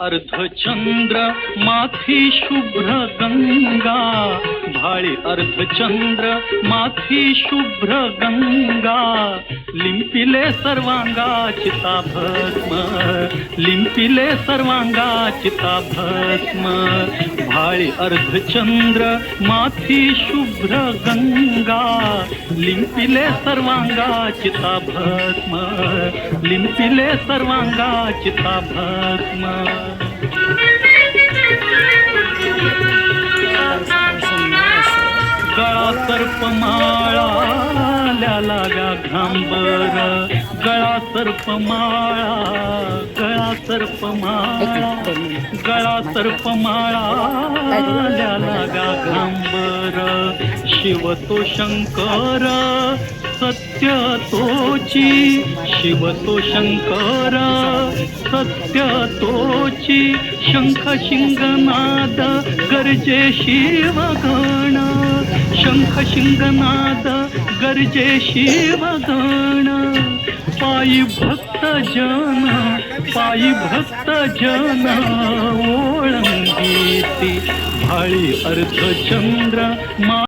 अर्धचंद्र माथी शुभ्र गंगा भाळी अर्धचंद्र माथी शुभ्र गंगा लिंपिले सर्वांगा चिता भस्म लिंपिले सर्वांगा चिता भस्म भाळी अर्धचंद्र माथी शुभ्र गंगा लिंपिले सर्वांगा चिता भस्म लिंपिले सर्वांगा चिता भस्म सर्पमाळा लागा घांबर. गळा सर्पमाळा गळा सर्पमाळा गळा सर्पमाळा लागा घांबर. शिव तो शंकर सत्य तोची. शिव तो शंकर सत्य तोची. शंख शिंगनाद गरजे शिवगण. शंख शिंगनाद गरजे शिवगण. पायी भक्त जन पायी भक्त जन ओळंगीती भाळी अर्धचंद्र मा